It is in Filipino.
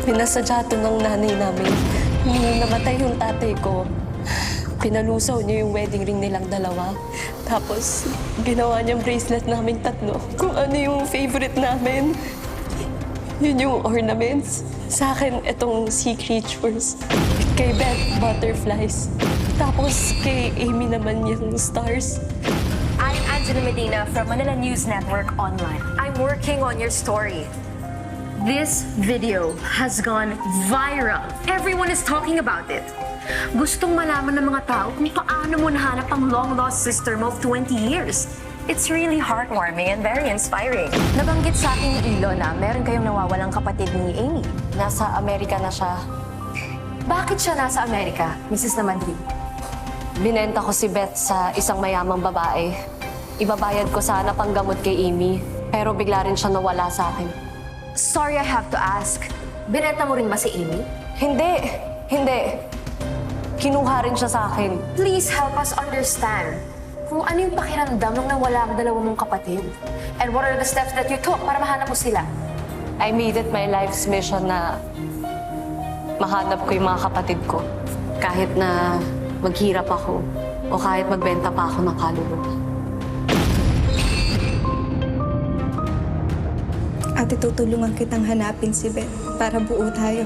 Pinasadya to ng nanay namin. Nung namatay yung tatay ko, pinalusaw niya yung wedding ring nilang dalawa. Tapos, ginawa niyang bracelet namin tatlo. Kung ano yung favorite namin. Yun yung ornaments. Sa akin, itong sea creatures. Kay Beth, butterflies. Tapos kay Amy naman yung stars. I'm Angela Medina from Manila News Network Online. I'm working on your story. This video has gone viral. Everyone is talking about it. Gustong malaman ng mga tao kung paano mo nahanap ang long-lost sister mo of 20 years. It's really heartwarming and very inspiring. Nabanggit sa akin ni Ilo na meron kayong nawawalang kapatid ni Amy. Nasa Amerika na siya. Bakit siya nasa Amerika, Mrs. Namanhi? Binenta ko si Beth sa isang mayamang babae. Ibabayad ko sana pang gamot kay Amy. Pero bigla rin siya nawala sa akin. Sorry I have to ask. Binenta mo rin ba si Amy? Hindi! Hindi! Kinuha rin siya sa akin. Please help us understand kung ano yung pakiramdam nung nawala ang dalawa mong kapatid. And what are the steps that you took para mahanap mo sila? I made it my life's mission na mahanap ko yung mga kapatid ko. Kahit na maghirap ako o kahit magbenta pa ako ng kaluluwa. Ate, tutulungan kitang hanapin si Beth para buo tayo.